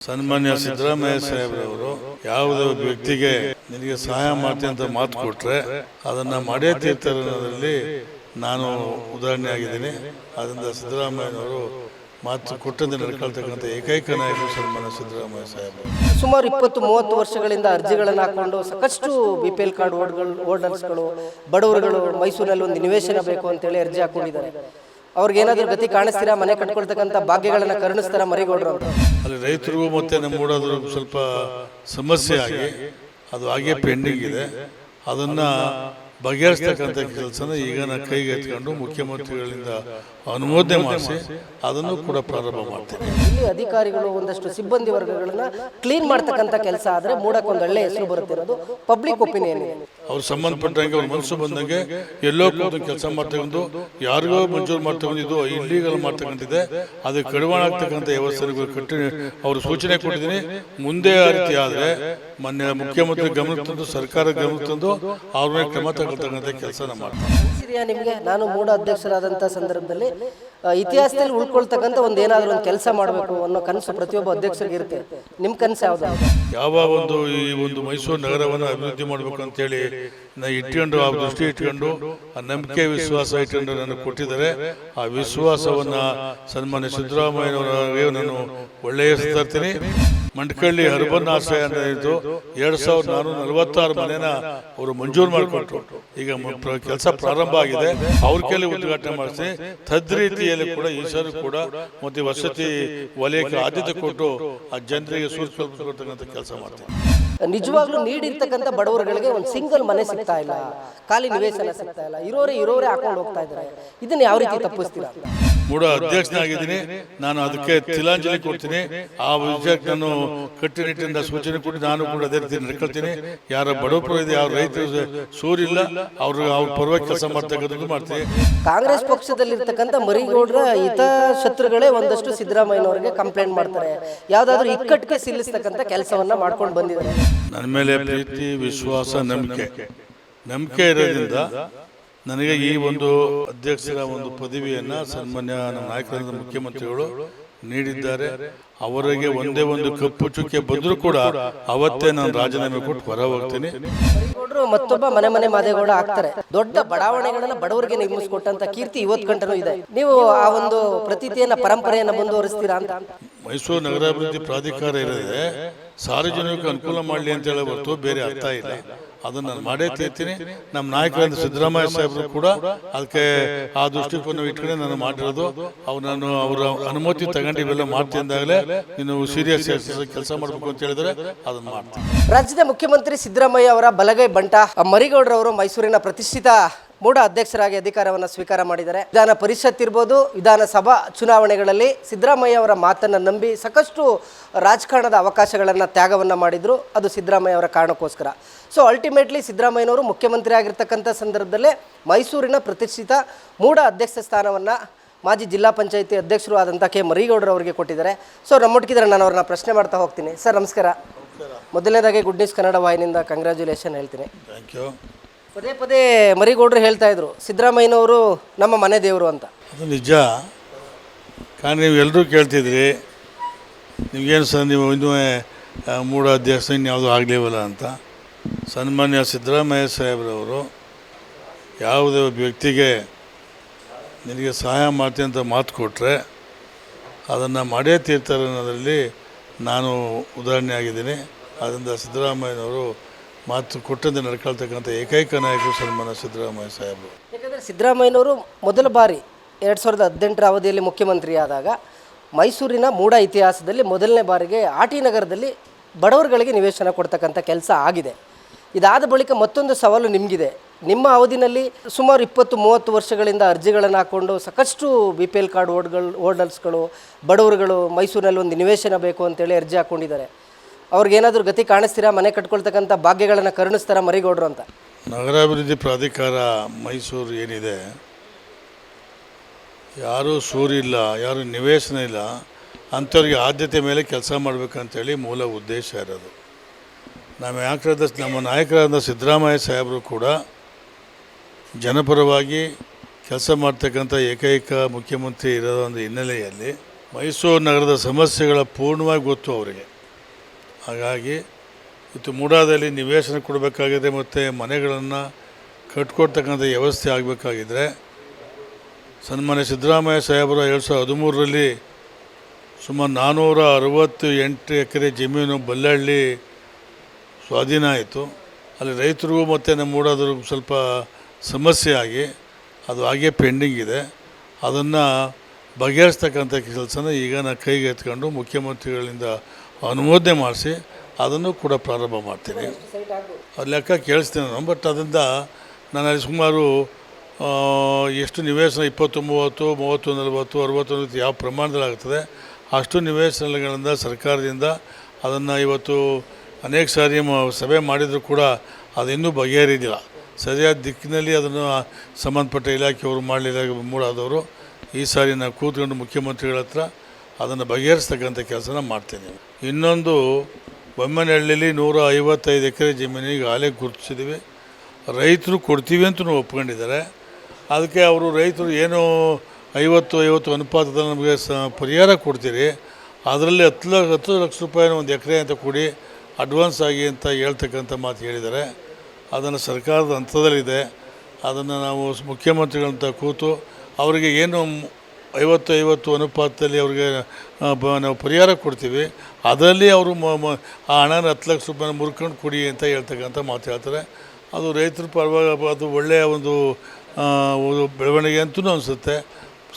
ಸನ್ಮಾನ್ಯ ಸಿದ್ದರಾಮಯ್ಯ ಸಾಹೇಬ್ರವರು ಯಾವುದೇ ಒಬ್ಬ ವ್ಯಕ್ತಿಗೆ ನಿನಗೆ ಸಹಾಯ ಮಾಡ್ತೀನಿ ಅಂತ ಮಾತು ಕೊಟ್ರೆ ಅದನ್ನ ಮಾಡೇ ತೀರ್ತಾರೆ ಅನ್ನೋದರಲ್ಲಿ ನಾನು ಉದಾಹರಣೆ ಆಗಿದ್ದೀನಿ ಅದರಿಂದ ಸಿದ್ದರಾಮಯ್ಯನವರು ಮಾತು ಕೊಟ್ಟಂತೆ ನಡ್ಕೊಳ್ತಕ್ಕಂಥ ಏಕೈಕ ನಾಯಕರು ಸನ್ಮಾನ್ಯ ಸಿದ್ದರಾಮಯ್ಯ ಸಾಹೇಬರು. ಸುಮಾರು ಇಪ್ಪತ್ತು ಮೂವತ್ತು ವರ್ಷಗಳಿಂದ ಅರ್ಜಿಗಳನ್ನು ಹಾಕೊಂಡು ಸಾಕಷ್ಟು ಬಿ ಪಿ ಎಲ್ ಕಾರ್ಡ್ ಓಡ್ಗಳು ಬಡವರುಗಳು ಮೈಸೂರಲ್ಲಿ ಒಂದು ನಿವೇಶನ ಬೇಕು ಅಂತೇಳಿ ಅರ್ಜಿ ಹಾಕೊಂಡಿದ್ದಾರೆ. ಅವ್ರಿಗೇನಾದ್ರೂ ಗತಿ ಕಾಣಿಸ್ತೀರಾ ಮನೆ ಕಟ್ಕೊಳ್ತಕ್ಕಂಥ ಭಾಗ್ಯಗಳನ್ನ ಕರುಣಿಸ್ತಾರ ಮರಿಗೌಡರು ಅಲ್ಲಿ ರೈತರಿಗೂ ಮತ್ತೆ ನಮ್ಮ ಊರಾದ್ರು ಸ್ವಲ್ಪ ಸಮಸ್ಯೆ ಆಗಿ ಅದು ಹಾಗೆ ಪೆಂಡಿಂಗ್ ಇದೆ. ಅದನ್ನ ಬಗೆಹರಿಸ್ತಕ್ಕಂಥ ಕೆಲಸನ ಈಗ ನಾನು ಕೈಗೆತ್ಕೊಂಡು ಮುಖ್ಯಮಂತ್ರಿಗಳಿಂದ ಅನುಮೋದನೆ ಮಾಡಿಸಿ ಅದನ್ನು ಕೂಡ ಪ್ರಾರಂಭ ಮಾಡ್ತೀನಿ. ಇಲ್ಲಿ ಅಧಿಕಾರಿಗಳು ಒಂದಷ್ಟು ಸಿಬ್ಬಂದಿ ವರ್ಗಗಳನ್ನ ಕ್ಲೀನ್ ಮಾಡ್ತಕ್ಕಂಥ ಕೆಲಸ ಆದ್ರೆ ಮೂಡಕ್ಕೊಂದು ಒಳ್ಳೆಯ ಒಳ್ಳೆ ಹೆಸರು ಬರುತ್ತೆ ಅನ್ನೋದು ಪಬ್ಲಿಕ್ ಒಪಿನಿಯನ್ ಅವ್ರು ಸಂಬಂಧಪಟ್ಟಂಗೆ ಅವ್ರ ಮನಸ್ಸು ಬಂದಂಗೆ ಎಲ್ಲೋ ಕೆಲಸ ಮಾಡ್ತಕ್ಕಂಥ ಯಾರಿಗೋ ಮಂಜೂರು ಮಾಡ್ತಕ್ಕಂಥದ್ದು ಇಲ್ಲೀಗಲ್ ಮಾಡ್ತಕ್ಕಂಥದ್ದಿದೆ. ಅದು ಕಡಿವಾಣ ಆಗ್ತಕ್ಕಂಥ ವ್ಯವಸ್ಥೆಗಳು ಕಟ್ಟಿ ಅವರು ಸೂಚನೆ ಕೊಟ್ಟಿದ್ದೀನಿ. ಮುಂದೆ ಆ ರೀತಿ ಆದರೆ ಮೊನ್ನೆ ಮುಖ್ಯಮಂತ್ರಿ ಗಮನಕ್ಕೆ ತಂದು, ಸರ್ಕಾರ ಗಮನಕ್ಕೆ ತಂದು ಅವ್ರ ಕ್ರಮ ತಗೊಳ್ತಕ್ಕಂಥ ಕೆಲಸ ಮಾಡ್ತಾರೆ. ನಿಮಗೆ ನಾನು ಮೂಡ ಅಧ್ಯಕ್ಷರಾದಂಥ ಸಂದರ್ಭದಲ್ಲಿ ಇತಿಹಾಸದಲ್ಲಿ ಉಳ್ಕೊಳ್ತಕ್ಕಂಥ ಒಂದು ಏನಾದರೂ ಒಂದು ಕೆಲಸ ಮಾಡಬೇಕು ಅನ್ನೋ ಕನಸು ಪ್ರತಿಯೊಬ್ಬ ಅಧ್ಯಕ್ಷರಿಗೆ ಇರುತ್ತೆ. ನಿಮ್ಮ ಕನಸು ಯಾವ್ದು? ಯಾವ ಒಂದು ಈ ಒಂದು ಮೈಸೂರು ನಗರವನ್ನು ಅಭಿವೃದ್ಧಿ ಮಾಡಬೇಕು ಅಂತೇಳಿ ಇಟ್ಕೊಂಡು ಆ ದೃಷ್ಟಿ ಇಟ್ಕೊಂಡು ಆ ನಂಬಿಕೆ ವಿಶ್ವಾಸ ಇಟ್ಕೊಂಡು ನನಗೆ ಕೊಟ್ಟಿದ್ದಾರೆ. ಆ ವಿಶ್ವಾಸವನ್ನ ಸನ್ಮಾನ್ಯ ಸಿದ್ದರಾಮಯ್ಯನವರಿಗೆ ನಾನು ಒಳ್ಳೆಯ ತರ್ತೀನಿ ಮಂಡ್ಕಳ್ಳಿ ಅರ್ಬನ್ ಆಶ್ರಯ ಅಂತ ಇದ್ದು ಎರಡು ಸಾವಿರದ ನಾನೂರ ನಲವತ್ತಾರು ಮನೆನ ಅವರು ಮಂಜೂರು ಮಾಡಿಕೊಟ್ರು. ಈಗ ಕೆಲಸ ಪ್ರಾರಂಭ ಆಗಿದೆ. ಅವ್ರ ಕೈಲಿ ಉದ್ಘಾಟನೆ ಮಾಡಿಸಿ. ತದ್ರೀತಿಯಲ್ಲಿ ಕೂಡ ಈಶ್ವರು ಕೂಡ ಮತ್ತೆ ವಸತಿ ವಲಯಕ್ಕೆ ಆದ್ಯತೆ ಕೊಟ್ಟು ಆ ಜನರಿಗೆ ಸೂಚನೆ ಕೆಲಸ ಮಾಡ್ತೀನಿ. ನಿಜವಾಗ್ಲೂ ನೀಡಿರ್ತಕ್ಕಂಥ ಬಡವರುಗಳಿಗೆ ಒಂದು ಸಿಂಗಲ್ ಮನೆ ಸಿಗ್ತಾ ಇಲ್ಲ. ಖಾಲಿ ನಿವೇಶನ ಸಿಗ್ತಾ ಇಲ್ಲ. ಇರೋರೇ ಇರೋರೇ ಹಾಕೊಂಡು ಹೋಗ್ತಾ ಇದ್ದಾರೆ. ಇದನ್ನ ಯಾವ ರೀತಿ ತಪ್ಪಿಸ್ತೀರಾ? ಮೂಡ ಅಧ್ಯಕ್ಷನಾಗಿದ್ದೀನಿ. ನಾನು ಅದಕ್ಕೆ ತಿಲಾಂಜಲಿ ಕೊಡ್ತೀನಿ. ಆ ವಿಷಯಕ್ಕೆ ನಾನು ಕಟ್ಟುನಿಟ್ಟಿನಿಂದ ಸೂಚನೆ ಕೊಟ್ಟು ನಾನು ಕೂಡ ಅದೇ ರೀತಿ ನಡ್ಕೊಳ್ತೀನಿ. ಯಾರ ಬಡವರು ಇದೆ ಯಾವ ರೈತರು ಸೂರಿಲ್ಲ. ಅವರು ಅವ್ರ ಪರವಾಗಿ ಕೆಲಸ ಮಾಡ್ತಕ್ಕಂಥದ್ದು ಮಾಡ್ತೀನಿ. ಕಾಂಗ್ರೆಸ್ ಪಕ್ಷದಲ್ಲಿರ್ತಕ್ಕಂಥ ಮರಿಗೌಡರ ಹಿತಶತ್ರುಗಳೇ ಒಂದಷ್ಟು ಸಿದ್ದರಾಮಯ್ಯನವರಿಗೆ ಕಂಪ್ಲೇಂಟ್ ಮಾಡ್ತಾರೆ. ಯಾವ್ದಾದ್ರು ಇಕ್ಕಟ್ಟಿಗೆ ಸಿಲ್ಲಿಸ್ತಕ್ಕಂಥ ಕೆಲಸವನ್ನ ಮಾಡ್ಕೊಂಡು ಬಂದಿದ್ದಾರೆ. ನನ್ನ ಮೇಲೆ ಪ್ರೀತಿ ವಿಶ್ವಾಸ ನಂಬಿಕೆ. ನಂಬಿಕೆ ಇರೋದ್ರಿಂದ ನನಗೆ ಈ ಒಂದು ಅಧ್ಯಕ್ಷರ ಒಂದು ಪದವಿಯನ್ನ ಸನ್ಮಾನ್ಯ ನಮ್ಮ ನಾಯಕರಾದ ಮುಖ್ಯಮಂತ್ರಿಗಳು ನೀಡಿದ್ದಾರೆ. ಅವರಿಗೆ ಒಂದೇ ಒಂದು ಕಪ್ಪು ಚುಕ್ಕೆ ಬಂದರೂ ಕೂಡ ಅವತ್ತೇ ನಾನು ರಾಜೀನಾಮೆ ಕೊಟ್ಟು ಹೊರ ಹೋಗ್ತೀನಿ ಮತ್ತೊಬ್ಬ ಮನೆ ಮನೆ ಮಾದೇಗೌಡ ಆಗ್ತಾರೆ. ದೊಡ್ಡ ಬಡಾವಣೆಗಳನ್ನ ಬಡವರಿಗೆ ನಿರ್ಮಿಸಿಕೊಟ್ಟಂತ ಕೀರ್ತಿ ಇವತ್ತು ಗಂಟನೂ ಇದೆ. ನೀವು ಆ ಒಂದು ಪ್ರತೀತಿಯನ್ನ ಪರಂಪರೆಯನ್ನ ಮುಂದುವರಿಸ್ತೀರಾ ಅಂತ. ಮೈಸೂರು ನಗರಾಭಿವೃದ್ಧಿ ಪ್ರಾಧಿಕಾರ ಇರದೆ ಸಾರ್ವಜನಿಕ ಅನುಕೂಲ ಮಾಡಲಿ ಅಂತ ಹೇಳಿ ಹೊರತು ಬೇರೆ ಅರ್ಥ ಇಲ್ಲ. ಅದನ್ನ ನಾನು ಮಾಡೇ ತೀರ್ತೀನಿ ನಮ್ಮ ನಾಯಕರಾದ ಸಿದ್ದರಾಮಯ್ಯ ಸಾಹೇಬರು ಕೂಡ ಅದಕ್ಕೆ ಆ ದೃಷ್ಟಿಕೋನ ಇಟ್ಕೊಂಡು ನಾನು ಮಾಡಿರೋದು. ಅವ್ರು ನಾನು ಅವರ ಅನುಮತಿ ತಗೊಂಡು ಇವೆಲ್ಲ ಮಾಡ್ತೀನಿ ಅಂದಾಗಲೇ ನೀನು ಸೀರಿಯಸ್ ಕೆಲಸ ಮಾಡಬೇಕು ಅಂತ ಹೇಳಿದ್ರೆ ಅದನ್ನ ಮಾಡ್ತೀನಿ. ರಾಜ್ಯದ ಮುಖ್ಯಮಂತ್ರಿ ಸಿದ್ದರಾಮಯ್ಯ ಅವರ ಬಲಗೈ ಬಂಟ ಮರಿಗೌಡರವರು ಮೈಸೂರಿನ ಪ್ರತಿಷ್ಠಿತ ಮೂಡ ಅಧ್ಯಕ್ಷರಾಗಿ ಅಧಿಕಾರವನ್ನು ಸ್ವೀಕಾರ ಮಾಡಿದ್ದಾರೆ. ವಿಧಾನ ಪರಿಷತ್ ಇರ್ಬೋದು ವಿಧಾನಸಭಾ ಚುನಾವಣೆಗಳಲ್ಲಿ ಸಿದ್ದರಾಮಯ್ಯ ಅವರ ಮಾತನ್ನು ನಂಬಿ ಸಾಕಷ್ಟು ರಾಜಕಾರಣದ ಅವಕಾಶಗಳನ್ನು ತ್ಯಾಗವನ್ನು ಮಾಡಿದ್ರು. ಅದು ಸಿದ್ದರಾಮಯ್ಯ ಅವರ ಕಾರಣಕ್ಕೋಸ್ಕರ. ಸೊ ಅಲ್ಟಿಮೇಟ್ಲಿ ಸಿದ್ದರಾಮಯ್ಯನವರು ಮುಖ್ಯಮಂತ್ರಿ ಆಗಿರ್ತಕ್ಕಂಥ ಸಂದರ್ಭದಲ್ಲೇ ಮೈಸೂರಿನ ಪ್ರತಿಷ್ಠಿತ ಮೂಡ ಅಧ್ಯಕ್ಷ ಸ್ಥಾನವನ್ನು ಮಾಜಿ ಜಿಲ್ಲಾ ಪಂಚಾಯಿತಿ ಅಧ್ಯಕ್ಷರು ಆದಂಥ ಕೆ. ಮರಿಗೌಡರು ಅವರಿಗೆ ಕೊಟ್ಟಿದ್ದಾರೆ. ಸೊ ನಮ್ಮೊಟ್ಟಿಗಿದ್ರೆ ನಾನು ಅವ್ರನ್ನ ಪ್ರಶ್ನೆ ಮಾಡ್ತಾ ಹೋಗ್ತೀನಿ. ಸರ್ ನಮಸ್ಕಾರ. ಮೊದಲನೇದಾಗಿ ಗುಡ್ ನ್ಯೂಸ್ ಕನ್ನಡ ವಾಹಿನಿಯಿಂದ ಕಂಗ್ರ್ಯಾಚುಲೇಷನ್ ಹೇಳ್ತೀನಿ. ಥ್ಯಾಂಕ್ ಯು ಪದೇ ಪದೇ ಮರಿಗೌಡರು ಹೇಳ್ತಾ ಇದ್ರು, ಸಿದ್ದರಾಮಯ್ಯನವರು ನಮ್ಮ ಮನೆ ದೇವರು ಅಂತ. ಅದು ನಿಜ. ಕಾರಣ ನೀವು ಎಲ್ಲರೂ ಕೇಳ್ತಿದ್ರಿ, ನಿಮಗೇನು ಸರ್, ನೀವು ಇನ್ನೂ ಮೂಡ ಅಧ್ಯಕ್ಷ, ಇನ್ಯಾವುದೂ ಆಗಲಿವಲ್ಲ ಅಂತ. ಸನ್ಮಾನ್ಯ ಸಿದ್ದರಾಮಯ್ಯ ಸಾಹೇಬ್ರವರು ಯಾವುದೇ ಒಬ್ಬ ವ್ಯಕ್ತಿಗೆ ನಿನಗೆ ಸಹಾಯ ಮಾಡ್ತೀನಿ ಅಂತ ಮಾತು ಕೊಟ್ಟರೆ ಅದನ್ನು ಮಾಡೇ ತೀರ್ತಾರೆ ಅನ್ನೋದರಲ್ಲಿ ನಾನು ಉದಾಹರಣೆ ಆಗಿದ್ದೀನಿ ಆದ್ದರಿಂದ ಸಿದ್ದರಾಮಯ್ಯನವರು ಮಾತು ಕೊಟ್ಟಂತೆ ನಡ್ಕೊಳ್ತಕ್ಕಂಥ ಏಕೈಕ ನಾಯಕರು ಸನ್ಮಾನ ಸಿದ್ದರಾಮಯ್ಯ ಸಾಹೇಬರು. ಯಾಕಂದರೆ ಸಿದ್ದರಾಮಯ್ಯನವರು ಮೊದಲ ಬಾರಿ ಎರಡು ಸಾವಿರದ ಹದಿನೆಂಟರ ಅವಧಿಯಲ್ಲಿ ಮುಖ್ಯಮಂತ್ರಿ ಆದಾಗ ಮೈಸೂರಿನ ಮೂಡ ಇತಿಹಾಸದಲ್ಲಿ ಮೊದಲನೇ ಬಾರಿಗೆ ಆಟಿ ನಗರದಲ್ಲಿ ಬಡವರುಗಳಿಗೆ ನಿವೇಶನ ಕೊಡ್ತಕ್ಕಂಥ ಕೆಲಸ ಆಗಿದೆ. ಇದಾದ ಬಳಿಕ ಮತ್ತೊಂದು ಸವಾಲು ನಿಮಗಿದೆ. ನಿಮ್ಮ ಅವಧಿನಲ್ಲಿ ಸುಮಾರು ಇಪ್ಪತ್ತು ಮೂವತ್ತು ವರ್ಷಗಳಿಂದ ಅರ್ಜಿಗಳನ್ನು ಹಾಕ್ಕೊಂಡು ಸಾಕಷ್ಟು ಬಿ ಪಿ ಎಲ್ ಕಾರ್ಡ್ ಓಡ್ಗಳು ಓಲ್ಡರ್ಸ್ಗಳು ಬಡವರುಗಳು ಮೈಸೂರಿನಲ್ಲಿ ಒಂದು ನಿವೇಶನ ಬೇಕು ಅಂತೇಳಿ ಅರ್ಜಿ ಹಾಕ್ಕೊಂಡಿದ್ದಾರೆ ಅವ್ರಿಗೇನಾದ್ರೂ ಗತಿ ಕಾಣಿಸ್ತೀರಾ? ಮನೆ ಕಟ್ಕೊಳ್ತಕ್ಕಂಥ ಭಾಗ್ಯಗಳನ್ನು ಕರುಣಿಸ್ತಾರ ಮರಿಗೌಡರು ಅಂತ. ನಗರಾಭಿವೃದ್ಧಿ ಪ್ರಾಧಿಕಾರ ಮೈಸೂರು ಏನಿದೆ, ಯಾರೂ ಸೂರಿಲ್ಲ ಯಾರು ನಿವೇಶನ ಇಲ್ಲ, ಅಂಥವ್ರಿಗೆ ಆದ್ಯತೆ ಮೇಲೆ ಕೆಲಸ ಮಾಡಬೇಕಂತೇಳಿ ಮೂಲ ಉದ್ದೇಶ ಇರೋದು. ನಮ್ಮ ಯಾಕರಾದ ನಮ್ಮ ನಾಯಕರಾದ ಸಿದ್ದರಾಮಯ್ಯ ಸಾಹೇಬರು ಕೂಡ ಜನಪರವಾಗಿ ಕೆಲಸ ಮಾಡ್ತಕ್ಕಂಥ ಏಕೈಕ ಮುಖ್ಯಮಂತ್ರಿ ಇರೋ ಒಂದು ಹಿನ್ನೆಲೆಯಲ್ಲಿ ಮೈಸೂರು ನಗರದ ಸಮಸ್ಯೆಗಳ ಪೂರ್ಣವಾಗಿ ಗೊತ್ತು ಅವರಿಗೆ. ಹಾಗಾಗಿ ಇವತ್ತು ಮೂಡಾದಲ್ಲಿ ನಿವೇಶನ ಕೊಡಬೇಕಾಗಿದೆ ಮತ್ತು ಮನೆಗಳನ್ನು ಕಟ್ಕೊಡ್ತಕ್ಕಂಥ ವ್ಯವಸ್ಥೆ ಆಗಬೇಕಾಗಿದ್ರೆ ಸನ್ಮಾನ್ಯ ಸಿದ್ದರಾಮಯ್ಯ ಸಾಹೇಬರು ಎರಡು ಸಾವಿರದ ಹದಿಮೂರರಲ್ಲಿ ಸುಮಾರು ನಾನ್ನೂರ ಅರವತ್ತು ಎಂಟು ಎಕರೆ ಜಮೀನು ಬಲ್ಲಹಳ್ಳಿ ಸ್ವಾಧೀನ ಆಯಿತು. ಅಲ್ಲಿ ರೈತರಿಗೂ ಮತ್ತು ನಮ್ಮ ಮೂಡಾದರು ಸ್ವಲ್ಪ ಸಮಸ್ಯೆ ಆಗಿ ಅದು ಹಾಗೆ ಪೆಂಡಿಂಗ್ ಇದೆ. ಅದನ್ನು ಬಗೆಹರಿಸ್ತಕ್ಕಂಥ ಕೆಲಸನ ಈಗ ನಾನು ಕೈಗೆ ಎತ್ಕೊಂಡು ಮುಖ್ಯಮಂತ್ರಿಗಳಿಂದ ಅನುಮೋದನೆ ಮಾಡಿಸಿ, ಅದನ್ನು ಕೂಡ ಪ್ರಾರಂಭ ಮಾಡ್ತೀನಿ. ಅದು ಲೆಕ್ಕ ಕೇಳಿಸ್ತೀನಿ ನಾನು ಬಟ್ ಅದರಿಂದ ನಾನು ಸುಮಾರು ಎಷ್ಟು ನಿವೇಶನ, ಇಪ್ಪತ್ತು, ಮೂವತ್ತು ಮೂವತ್ತು, ನಲವತ್ತು, ಅರುವತ್ತು ನಲವತ್ತು ಯಾವ ಪ್ರಮಾಣದಲ್ಲಿ ಆಗ್ತದೆ, ಅಷ್ಟು ನಿವೇಶನಗಳಿಂದ, ಸರ್ಕಾರದಿಂದ ಅದನ್ನು ಇವತ್ತು ಅನೇಕ ಸಾರಿ ಸಭೆ ಮಾಡಿದರೂ ಕೂಡ ಅದು ಇನ್ನೂ ಬಗೆಹರಿದಿಲ್ಲ. ಸರಿಯಾದ ದಿಕ್ಕಿನಲ್ಲಿ ಅದನ್ನು ಸಂಬಂಧಪಟ್ಟ ಇಲಾಖೆಯವರು ಮಾಡಲಿಲ್ಲ, ಮೂಡಾದವರು. ಈ ಸಾರಿ ನಾವು ಕೂತ್ಕೊಂಡು ಮುಖ್ಯಮಂತ್ರಿಗಳ ಹತ್ರ ಅದನ್ನು ಬಗೆಹರಿಸ್ತಕ್ಕಂಥ ಕೆಲಸನ ಮಾಡ್ತೀನಿ. ಇನ್ನೊಂದು, ಬೊಮ್ಮನಹಳ್ಳಿಲಿ ನೂರ ಐವತ್ತೈದು ಎಕರೆ ಜಮೀನಿಗೆ ಆಲೆ ಗುರುತಿಸಿದ್ದೀವಿ ರೈತರು ಕೊಡ್ತೀವಿ ಅಂತ ಒಪ್ಕೊಂಡಿದ್ದಾರೆ. ಅದಕ್ಕೆ ಅವರು ರೈತರು ಏನು ಐವತ್ತು ಐವತ್ತು ಅನುಪಾತದಲ್ಲಿ ನಮಗೆ ಸ, ಪರಿಹಾರ ಕೊಡ್ತೀರಿ. ಅದರಲ್ಲಿ ಹತ್ತು ಲಕ್ಷ ಹತ್ತು ಲಕ್ಷ ರೂಪಾಯಿನ ಒಂದು ಎಕರೆ ಅಂತ ಕೊಡಿ ಅಡ್ವಾನ್ಸ್ ಆಗಿ ಅಂತ ಹೇಳ್ತಕ್ಕಂಥ ಮಾತು ಹೇಳಿದ್ದಾರೆ. ಅದನ್ನು ಸರ್ಕಾರದ ಹಂತದಲ್ಲಿದೆ. ಅದನ್ನು ನಾವು ಮುಖ್ಯಮಂತ್ರಿಗಳಂತ ಕೂತು ಅವರಿಗೆ ಏನು ಐವತ್ತು ಐವತ್ತು ಅನುಪಾತದಲ್ಲಿ ಅವ್ರಿಗೆ ನಾವು ಪರಿಹಾರ ಕೊಡ್ತೀವಿ. ಅದರಲ್ಲಿ ಅವರು ಮ ಮ, ಆ ಹಣನ ಹತ್ತು ಲಕ್ಷ ರೂಪಾಯಿನ ಮುರ್ಕೊಂಡು ಕೊಡಿ ಅಂತ ಹೇಳ್ತಕ್ಕಂಥ ಮಾತು ಹೇಳ್ತಾರೆ. ಅದು ರೈತರ ಪರವಾಗಿ ಅದು ಒಳ್ಳೆಯ ಒಂದು ಬೆಳವಣಿಗೆ ಅಂತೂ ಅನಿಸುತ್ತೆ.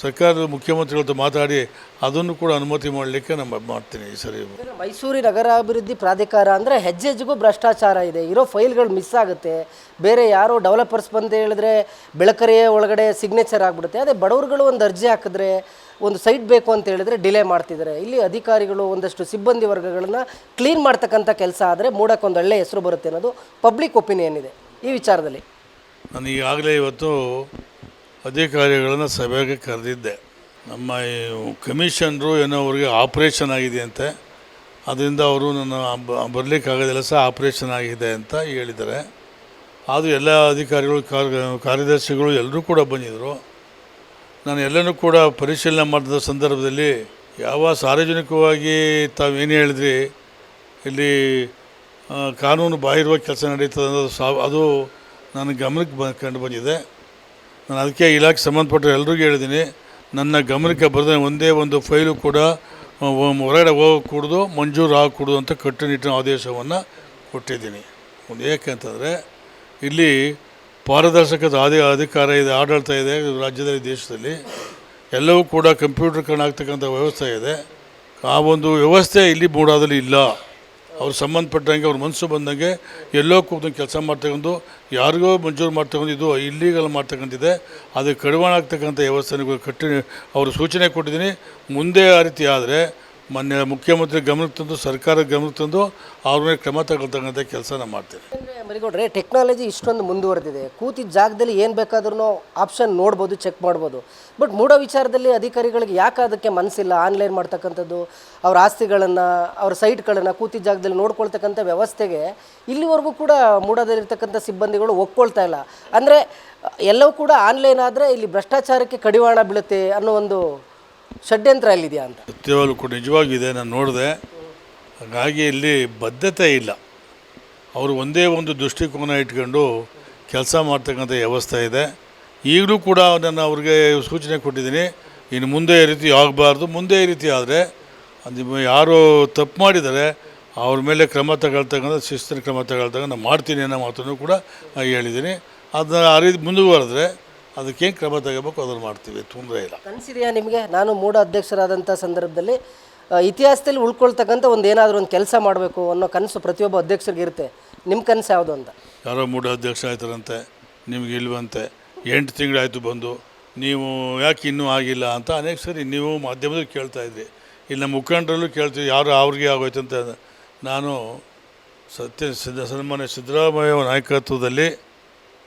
ಸರ್ಕಾರದ ಮುಖ್ಯಮಂತ್ರಿಗಳ ಹತ್ರ ಮಾತಾಡಿ ಅದನ್ನು ಕೂಡ ಅನುಮತಿ ಮಾಡಲಿಕ್ಕೆ ನಮ್ಮ ಮಾಡ್ತೀನಿ ಈ ಸರಿ. ಮೈಸೂರು ನಗರಾಭಿವೃದ್ಧಿ ಪ್ರಾಧಿಕಾರ ಅಂದರೆ ಹೆಜ್ಜೆ ಹೆಜ್ಜೆಗೂ ಭ್ರಷ್ಟಾಚಾರ ಇದೆ. ಇರೋ ಫೈಲ್ಗಳು ಮಿಸ್ ಆಗುತ್ತೆ. ಬೇರೆ ಯಾರೋ ಡೆವಲಪರ್ಸ್ ಬಂದು ಹೇಳಿದ್ರೆ ಬೆಳಕರಿಯ ಒಳಗಡೆ ಸಿಗ್ನೇಚರ್ ಆಗಿಬಿಡುತ್ತೆ. ಅದೇ ಬಡವರುಗಳು ಒಂದು ಅರ್ಜಿ ಹಾಕಿದ್ರೆ ಒಂದು ಸೈಟ್ ಬೇಕು ಅಂತ ಹೇಳಿದ್ರೆ ಡಿಲೇ ಮಾಡ್ತಿದ್ದಾರೆ. ಇಲ್ಲಿ ಅಧಿಕಾರಿಗಳು ಒಂದಷ್ಟು ಸಿಬ್ಬಂದಿ ವರ್ಗಗಳನ್ನು ಕ್ಲೀನ್ ಮಾಡ್ತಕ್ಕಂಥ ಕೆಲಸ ಆದರೆ ಮೂಡಕ್ಕೆ ಒಂದು ಒಳ್ಳೆಯ ಹೆಸರು ಬರುತ್ತೆ ಅನ್ನೋದು ಪಬ್ಲಿಕ್ ಒಪಿನಿಯನ್ ಇದೆ. ಈ ವಿಚಾರದಲ್ಲಿ. ನಾನು ಈಗಾಗಲೇ ಇವತ್ತು ಅಧಿಕಾರಿಗಳನ್ನು ಸಭೆಗೆ ಕರೆದಿದ್ದೆ. ನಮ್ಮ ಈ ಕಮಿಷನರು ಏನೋ ಅವ್ರಿಗೆ ಆಪ್ರೇಷನ್ ಆಗಿದೆ ಅಂತೆ. ಅದರಿಂದ ಅವರು ನನ್ನ ಬರಲಿಕ್ಕಾಗೋದಿಲ್ಲ ಸಹ ಆಪ್ರೇಷನ್ ಆಗಿದೆ ಅಂತ ಹೇಳಿದ್ದಾರೆ. ಆದರೂ ಎಲ್ಲ ಅಧಿಕಾರಿಗಳು ಕಾರ್ಯ ಕಾರ್ಯದರ್ಶಿಗಳು ಎಲ್ಲರೂ ಕೂಡ ಬಂದಿದ್ದರು ನಾನು ಎಲ್ಲನೂ ಕೂಡ ಪರಿಶೀಲನೆ ಮಾಡಿದ ಸಂದರ್ಭದಲ್ಲಿ ಯಾವ ಸಾರ್ವಜನಿಕವಾಗಿ ತಾವೇನು ಹೇಳಿದ್ರಿ? ಇಲ್ಲಿ ಕಾನೂನು ಬಾಹಿರುವ ಕೆಲಸ ನಡೀತದೆ ಅನ್ನೋದು ಸಾ, ಅದು ನನ್ನ ಗಮನಕ್ಕೆ ಬ ಕಂಡು ಬಂದಿದೆ. ನಾನು ಅದಕ್ಕೆ ಇಲಾಖೆ ಸಂಬಂಧಪಟ್ಟ ಎಲ್ರಿಗೂ ಹೇಳಿದ್ದೀನಿ, ನನ್ನ ಗಮನಕ್ಕೆ ಬರೆದ ಒಂದೇ ಒಂದು ಫೈಲು ಕೂಡ ಹೊರಗಡೆ ಹೋಗಕೂಡ್ದು, ಮಂಜೂರು ಆಗಕೂಡ್ದು ಅಂತ ಕಟ್ಟುನಿಟ್ಟಿನ ಆದೇಶವನ್ನು ಕೊಟ್ಟಿದ್ದೀನಿ. ಒಂದು ಏಕೆಂತಂದರೆ ಇಲ್ಲಿ ಪಾರದರ್ಶಕದ ಆದಿ, ಅಧಿಕಾರ ಇದೆ, ಆಡಳಿತ ಇದೆ ರಾಜ್ಯದಲ್ಲಿ, ದೇಶದಲ್ಲಿ. ಎಲ್ಲವೂ ಕೂಡ ಕಂಪ್ಯೂಟರ್ಕರಣ ಆಗ್ತಕ್ಕಂಥ ವ್ಯವಸ್ಥೆ ಇದೆ. ಆ ಒಂದು ವ್ಯವಸ್ಥೆ ಇಲ್ಲಿ ಮೂಡಾದಲ್ಲಿ ಇಲ್ಲ. ಅವ್ರು ಸಂಬಂಧಪಟ್ಟಂಗೆ, ಅವ್ರ ಮನಸ್ಸು ಬಂದಂಗೆ ಎಲ್ಲೋ ಕೂತ್ಕೊಂಡು ಕೆಲಸ ಮಾಡ್ತಕ್ಕಂಥ ಯಾರಿಗೋ ಮಂಜೂರು ಮಾಡ್ತಕ್ಕಂಥ ಇದು ಇಲ್ಲೀಗಲ್ ಮಾಡ್ತಕ್ಕಂಥದ್ದಿದೆ ಅದಕ್ಕೆ ಕಡಿವಾಣ ಆಗ್ತಕ್ಕಂಥ ವ್ಯವಸ್ಥೆಗಳು ಕಟ್ಟಿ, ಅವರು ಸೂಚನೆ ಕೊಟ್ಟಿದ್ದೀನಿ. ಮುಂದೆ ಆ ರೀತಿ ಆದರೆ ಮೊನ್ನೆ ಮುಖ್ಯಮಂತ್ರಿ ಗಮನಕ್ಕೆ ತಂದು, ಸರ್ಕಾರ ಗಮನಕ್ಕೆ ತಂದು ಅವ್ರ ಮೇಲೆ ಕ್ರಮ ತಗೊಳ್ತಕ್ಕಂಥ ಕೆಲಸ ನಾನು ಮಾಡ್ತೇನೆ. ಮರಿಗೌಡ್ರೆ ಟೆಕ್ನಾಲಜಿ ಇಷ್ಟೊಂದು ಮುಂದುವರೆದಿದೆ. ಕೂತಿದ್ದ ಜಾಗದಲ್ಲಿ ಏನು ಬೇಕಾದ್ರೂ ಆಪ್ಷನ್ ನೋಡ್ಬೋದು ಚೆಕ್ ಮಾಡ್ಬೋದು. ಬಟ್ ಮೂಡೋ ವಿಚಾರದಲ್ಲಿ ಅಧಿಕಾರಿಗಳಿಗೆ ಯಾಕೆ ಅದಕ್ಕೆ ಮನಸ್ಸಿಲ್ಲ ಆನ್ಲೈನ್ ಮಾಡ್ತಕ್ಕಂಥದ್ದು, ಅವ್ರ ಆಸ್ತಿಗಳನ್ನು, ಅವ್ರ ಸೈಟ್ಗಳನ್ನು ಕೂತಿದ್ದ ಜಾಗದಲ್ಲಿ ನೋಡ್ಕೊಳ್ತಕ್ಕಂಥ ವ್ಯವಸ್ಥೆಗೆ ಇಲ್ಲಿವರೆಗೂ ಕೂಡ ಮೂಡೋದಲ್ಲಿರ್ತಕ್ಕಂಥ ಸಿಬ್ಬಂದಿಗಳು ಒಪ್ಕೊಳ್ತಾ ಇಲ್ಲ. ಅಂದರೆ ಎಲ್ಲವೂ ಕೂಡ ಆನ್ಲೈನ್ ಆದರೆ ಇಲ್ಲಿ ಭ್ರಷ್ಟಾಚಾರಕ್ಕೆ ಕಡಿವಾಣ ಬೀಳುತ್ತೆ ಅನ್ನೋ ಒಂದು ಷಡ್ಯಂತ್ರ ಎಲ್ಲಿದೆಯಾ ಅಂತ? ಸತ್ಯವಾಗ್ಲೂ ಕೂಡ ನಿಜವಾಗಿದೆ, ನಾನು ನೋಡಿದೆ. ಹಾಗಾಗಿ ಇಲ್ಲಿ ಬದ್ಧತೆ ಇಲ್ಲ. ಅವರು ಒಂದೇ ಒಂದು ದೃಷ್ಟಿಕೋನ ಇಟ್ಕೊಂಡು ಕೆಲಸ ಮಾಡ್ತಕ್ಕಂಥ ವ್ಯವಸ್ಥೆ ಇದೆ. ಈಗಲೂ ಕೂಡ ನಾನು ಅವ್ರಿಗೆ ಸೂಚನೆ ಕೊಟ್ಟಿದ್ದೀನಿ, ಇನ್ನು ಮುಂದೆ ಈ ರೀತಿ ಆಗಬಾರ್ದು. ಮುಂದೆ ಈ ರೀತಿ ಆದರೆ ಯಾರು ತಪ್ಪು ಮಾಡಿದರೆ ಅವ್ರ ಮೇಲೆ ಕ್ರಮ ತಗೊಳ್ತಕ್ಕಂಥ, ಶಿಸ್ತಿನ ಕ್ರಮ ತಗೊಳ್ತಕ್ಕಂಥ ಮಾಡ್ತೀನಿ ಅನ್ನೋ ಮಾತನ್ನು ಕೂಡ ಹೇಳಿದ್ದೀನಿ. ಅದನ್ನ ಆ ರೀತಿ ಮುಂದುವರೆದ್ರೆ ಅದಕ್ಕೇನು ಕ್ರಮ ತಗೋಬೇಕು ಅದನ್ನು ಮಾಡ್ತೀವಿ ತೊಂದರೆ ಇಲ್ಲ. ಕನಸಿದೆಯಾ ನಿಮಗೆ? ನಾನು ಮೂಡ ಅಧ್ಯಕ್ಷರಾದಂಥ ಸಂದರ್ಭದಲ್ಲಿ ಇತಿಹಾಸದಲ್ಲಿ ಉಳ್ಕೊಳ್ತಕ್ಕಂಥ ಒಂದು ಏನಾದರೂ ಒಂದು ಕೆಲಸ ಮಾಡಬೇಕು ಅನ್ನೋ ಕನಸು ಪ್ರತಿಯೊಬ್ಬ ಅಧ್ಯಕ್ಷರಿಗೆ ಇರುತ್ತೆ. ನಿಮ್ಮ ಕನಸು ಯಾವುದು ಅಂತ? ಯಾರೋ ಮೂಡ ಅಧ್ಯಕ್ಷ ಆಯ್ತಾರಂತೆ ನಿಮ್ಗೆ ಇಲ್ವಂತೆ ಎಂಟು ತಿಂಗಳಾಯಿತು ಬಂದು ನೀವು ಯಾಕೆ ಇನ್ನೂ ಆಗಿಲ್ಲ ಅಂತ ಅನೇಕ ಸರಿ ನೀವು ಮಾಧ್ಯಮದಲ್ಲಿ ಕೇಳ್ತಾ ಇದ್ರಿ. ಇಲ್ಲಿ ನಮ್ಮ ಮುಖಂಡರಲ್ಲೂ ಕೇಳ್ತೀವಿ ಯಾರು ಅವ್ರಿಗೆ ಆಗೋಯ್ತು ಅಂತ. ನಾನು ಸತ್ಯ ಸಿದ್ದ ಸನ್ಮಾನ್ಯ ಸಿದ್ದರಾಮಯ್ಯ ನಾಯಕತ್ವದಲ್ಲಿ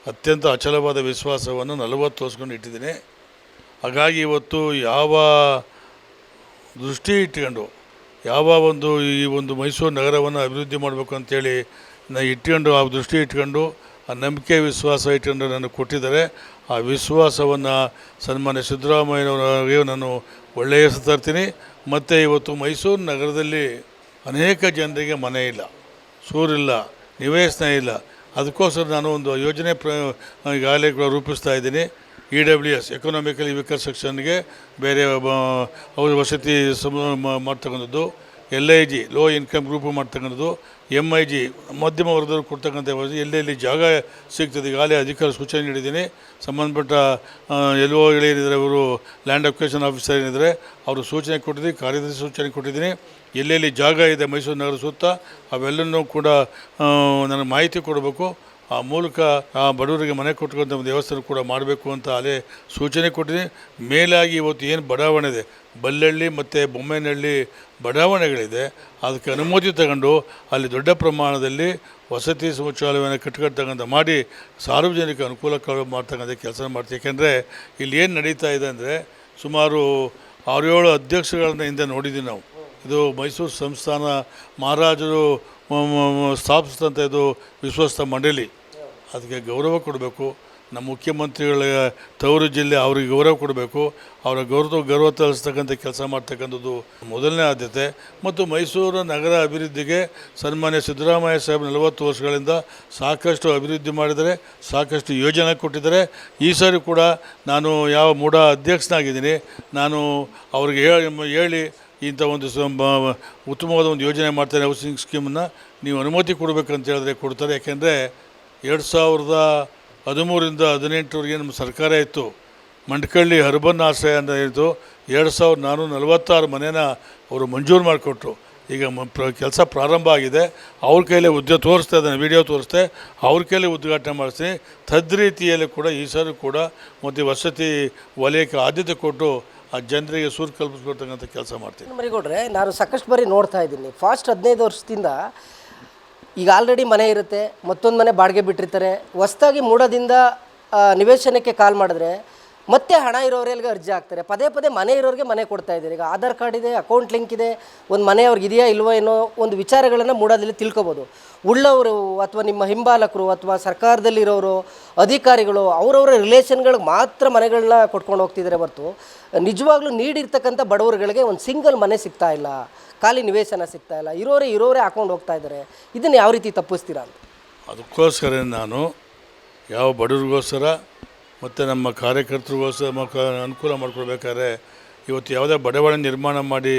ಅತ್ಯಂತ ಅಚಲವಾದ ವಿಶ್ವಾಸವನ್ನು ನಲವತ್ತು ವರ್ಷಕೊಂಡು ಇಟ್ಟಿದ್ದೀನಿ. ಹಾಗಾಗಿ ಇವತ್ತು ಯಾವ ದೃಷ್ಟಿ ಇಟ್ಕೊಂಡು, ಯಾವ ಒಂದು ಈ ಒಂದು ಮೈಸೂರು ನಗರವನ್ನು ಅಭಿವೃದ್ಧಿ ಮಾಡಬೇಕು ಅಂತೇಳಿ ನಾ ಇಟ್ಕೊಂಡು ಆ ದೃಷ್ಟಿ ಇಟ್ಕೊಂಡು, ಆ ನಂಬಿಕೆ ವಿಶ್ವಾಸ ಇಟ್ಕೊಂಡು ನನಗೆ ಕೊಟ್ಟಿದ್ದಾರೆ. ಆ ವಿಶ್ವಾಸವನ್ನು ಸನ್ಮಾನ್ಯ ಸಿದ್ದರಾಮಯ್ಯನವರಿಗೆ ನಾನು ಒಳ್ಳೆಯ ತರ್ತೀನಿ. ಮತ್ತು ಇವತ್ತು ಮೈಸೂರು ನಗರದಲ್ಲಿ ಅನೇಕ ಜನರಿಗೆ ಮನೆ ಇಲ್ಲ, ಸೂರಿಲ್ಲ, ನಿವೇಶನ ಇಲ್ಲ. ಅದಕ್ಕೋಸ್ಕರ ನಾನು ಒಂದು ಯೋಜನೆ ಪ್ರ ಈಗಾಗಲೇ ರೂಪಿಸ್ತಾ ಇದ್ದೀನಿ. E W S economically weaker ಸೆಕ್ಷನ್ಗೆ ಬೇರೆ ಅವ್ರ ವಸತಿ ಸಮ ಮಾಡ್ತಕ್ಕಂಥದ್ದು. L I G low income group ಮಾಡ್ತಕ್ಕಂಥದ್ದು ಎಂ ಐ ಜಿ ಮಧ್ಯಮ ವರ್ಗದವ್ರು ಕೊಡ್ತಕ್ಕಂಥ ಎಲ್ಲೆಲ್ಲಿ ಜಾಗ ಸಿಗ್ತದೆ, ಈಗಾಗಲೇ ಅಧಿಕಾರ ಸೂಚನೆ ನೀಡಿದ್ದೀನಿ. ಸಂಬಂಧಪಟ್ಟ ಎಲ್ ಓ ಏನಿದ್ದಾರೆ ಅವರು ಲ್ಯಾಂಡ್ ಅಕ್ವೇಷನ್ ಆಫೀಸರ್ ಏನಿದ್ದಾರೆ, ಅವರು ಸೂಚನೆ ಕೊಟ್ಟಿದ್ದೀನಿ ಕಾರ್ಯದರ್ಶಿ ಸೂಚನೆ ಕೊಟ್ಟಿದ್ದೀನಿ. ಎಲ್ಲೆಲ್ಲಿ ಜಾಗ ಇದೆ ಮೈಸೂರು ನಗರ ಸುತ್ತ ಅವೆಲ್ಲನೂ ಕೂಡ ನನಗೆ ಮಾಹಿತಿ ಕೊಡಬೇಕು. ಆ ಮೂಲಕ ಬಡವರಿಗೆ ಮನೆ ಕೊಟ್ಕೊಂಥ ಒಂದು ವ್ಯವಸ್ಥೆ ಕೂಡ ಮಾಡಬೇಕು ಅಂತ ಅಲ್ಲೇ ಸೂಚನೆ ಕೊಟ್ಟಿದೆ. ಮೇಲಾಗಿ ಇವತ್ತು ಏನು ಬಡಾವಣೆ ಇದೆ, ಬಲ್ಲಳ್ಳಿ ಮತ್ತು ಬೊಮ್ಮೇನಹಳ್ಳಿ ಬಡಾವಣೆಗಳಿದೆ. ಅದಕ್ಕೆ ಅನುಮತಿ ತಗೊಂಡು ಅಲ್ಲಿ ದೊಡ್ಡ ಪ್ರಮಾಣದಲ್ಲಿ ವಸತಿ ಶೌಚಾಲಯವನ್ನು ಕಟ್ಟಿಕೊಡ್ತಕ್ಕಂಥ ಮಾಡಿ ಸಾರ್ವಜನಿಕ ಅನುಕೂಲ ಮಾಡ್ತಕ್ಕಂಥ ಕೆಲಸ ಮಾಡ್ತೀವಿ. ಯಾಕೆಂದರೆ ಇಲ್ಲಿ ಏನು ನಡೀತಾ ಇದೆ ಅಂದರೆ ಸುಮಾರು ಆರು ಏಳು ಅಧ್ಯಕ್ಷಗಳನ್ನ ಹಿಂದೆ ನೋಡಿದ್ದೀವಿ ನಾವು. ಇದು ಮೈಸೂರು ಸಂಸ್ಥಾನ ಮಹಾರಾಜರು ಸ್ಥಾಪಿಸಿದಂಥ ಇದು ವಿಶ್ವಸ್ತ ಮಂಡಳಿ. ಅದಕ್ಕೆ ಗೌರವ ಕೊಡಬೇಕು. ನಮ್ಮ ಮುಖ್ಯಮಂತ್ರಿಗಳ ತವರು ಜಿಲ್ಲೆ ಅವ್ರಿಗೆ ಗೌರವ ಕೊಡಬೇಕು. ಅವರ ಗೌರವ ಗೌರವ ತಲ್ಲಿಸ್ತಕ್ಕಂಥ ಕೆಲಸ ಮಾಡ್ತಕ್ಕಂಥದ್ದು ಮೊದಲನೇ ಆದ್ಯತೆ. ಮತ್ತು ಮೈಸೂರು ನಗರ ಅಭಿವೃದ್ಧಿಗೆ ಸನ್ಮಾನ್ಯ ಸಿದ್ದರಾಮಯ್ಯ ಸಾಹೇಬ್ ನಲವತ್ತು ವರ್ಷಗಳಿಂದ ಸಾಕಷ್ಟು ಅಭಿವೃದ್ಧಿ ಮಾಡಿದರೆ, ಸಾಕಷ್ಟು ಯೋಜನೆ ಕೊಟ್ಟಿದ್ದಾರೆ ಈ ಸಾರಿ ಕೂಡ ನಾನು ಯಾವ ಮೂಢ ಅಧ್ಯಕ್ಷನಾಗಿದ್ದೀನಿ. ನಾನು ಅವ್ರಿಗೆ ಹೇಳಿ ಹೇಳಿ ಇಂಥ ಒಂದು ಉತ್ತಮವಾದ ಒಂದು ಯೋಜನೆ ಮಾಡ್ತಾರೆ ಹೌಸಿಂಗ್ ಸ್ಕೀಮನ್ನು ನೀವು ಅನುಮತಿ ಕೊಡಬೇಕಂತ ಹೇಳಿದ್ರೆ ಕೊಡ್ತಾರೆ. ಯಾಕೆಂದರೆ ಎರಡು ಸಾವಿರದ ಹದಿಮೂರಿಂದ ಹದಿನೆಂಟರವರೆಗೆ ನಮ್ಮ ಸರ್ಕಾರ ಇತ್ತು. ಮಂಡ್ಕಳ್ಳಿ ಹರ್ಬನ್ ಆಶ್ರಯ ಅಂತ ಇತ್ತು ಎರಡು ಸಾವಿರದ ನಾನ್ನೂರ ನಲವತ್ತಾರು ಮನೇನ ಅವರು ಮಂಜೂರು ಮಾಡಿಕೊಟ್ರು. ಈಗ ಮ ಕೆಲಸ ಪ್ರಾರಂಭ ಆಗಿದೆ. ಅವ್ರ ಕೈಲೇ ಉದ್ಯೋಗ ತೋರಿಸ್ತಾ ಇದ್ದಾನೆ, ವಿಡಿಯೋ ತೋರಿಸ್ತೆ. ಅವ್ರ ಕೈಲೇ ಉದ್ಘಾಟನೆ ಮಾಡಿಸ್ತೀನಿ. ತದ್ರೀತಿಯಲ್ಲಿ ಕೂಡ ಈ ಸಾರಿ ಕೂಡ ಮತ್ತು ವಸತಿ ವಲಯಕ್ಕೆ ಆದ್ಯತೆ ಕೊಟ್ಟು ಆ ಜನರಿಗೆ ಸೂರು ಕಲ್ಪಿಸ್ಕೊಡ್ತಕ್ಕಂಥ ಕೆಲಸ ಮಾಡ್ತೀನಿ. ಮರಿಗೌಡ್ರೆ, ನಾನು ಸಾಕಷ್ಟು ಬಾರಿ ನೋಡ್ತಾ ಇದ್ದೀನಿ. ಫಾಸ್ಟ್ ಹದಿನೈದು ವರ್ಷದಿಂದ ಈಗ ಆಲ್ರೆಡಿ ಮನೆ ಇರುತ್ತೆ, ಮತ್ತೊಂದು ಮನೆ ಬಾಡಿಗೆ ಬಿಟ್ಟಿರ್ತಾರೆ. ಹೊಸ್ದಾಗಿ ಮೂಡದಿಂದ ನಿವೇಶನಕ್ಕೆ ಕಾಲ್ ಮಾಡಿದ್ರೆ ಮತ್ತೆ ಹಣ ಇರೋರಿಗೆ ಅರ್ಜಿ ಹಾಕ್ತಾರೆ. ಪದೇ ಪದೇ ಮನೆ ಇರೋರಿಗೆ ಮನೆ ಕೊಡ್ತಾ ಇದ್ದಾರೆ. ಈಗ ಆಧಾರ್ ಕಾರ್ಡ್ ಇದೆ ಅಕೌಂಟ್ ಲಿಂಕ್ ಇದೆ, ಒಂದು ಮನೆ ಅವ್ರಿಗೆ ಇದೆಯಾ ಇಲ್ವೋ ಏನೋ ಒಂದು ವಿಚಾರಗಳನ್ನು ಮೂಡೋದಲ್ಲಿ ತಿಳ್ಕೊಬೋದು. ಉಳ್ಳವರು ಅಥವಾ ನಿಮ್ಮ ಹಿಂಬಾಲಕರು ಅಥವಾ ಸರ್ಕಾರದಲ್ಲಿರೋರು, ಅಧಿಕಾರಿಗಳು ಅವರವರ ರಿಲೇಷನ್ಗಳಿಗೆ ಮಾತ್ರ ಮನೆಗಳನ್ನ ಕೊಟ್ಕೊಂಡು ಹೋಗ್ತಿದ್ದಾರೆ ಹೊರತು, ನಿಜವಾಗ್ಲೂ ನೀಡಿರ್ತಕ್ಕಂಥ ಬಡವರುಗಳಿಗೆ ಒಂದು ಸಿಂಗಲ್ ಮನೆ ಸಿಗ್ತಾ ಇಲ್ಲ. ಖಾಲಿ ನಿವೇಶನ ಸಿಗ್ತಾ ಇಲ್ಲ. ಇರೋರೇ ಇರೋರೇ ಹಾಕೊಂಡು ಹೋಗ್ತಾ ಇದ್ದಾರೆ. ಇದನ್ನು ಯಾವ ರೀತಿ ತಪ್ಪಿಸ್ತೀರಾ ಅಂತ? ಅದಕ್ಕೋಸ್ಕರ ನಾನು ಯಾವ ಬಡವರಿಗೋಸ್ಕರ ಮತ್ತು ನಮ್ಮ ಕಾರ್ಯಕರ್ತರಿಗೋಸ್ಕರ ಅನುಕೂಲ ಮಾಡಿಕೊಡ್ಬೇಕಾದ್ರೆ ಇವತ್ತು ಯಾವುದೇ ಬಡಾವಣೆ ನಿರ್ಮಾಣ ಮಾಡಿ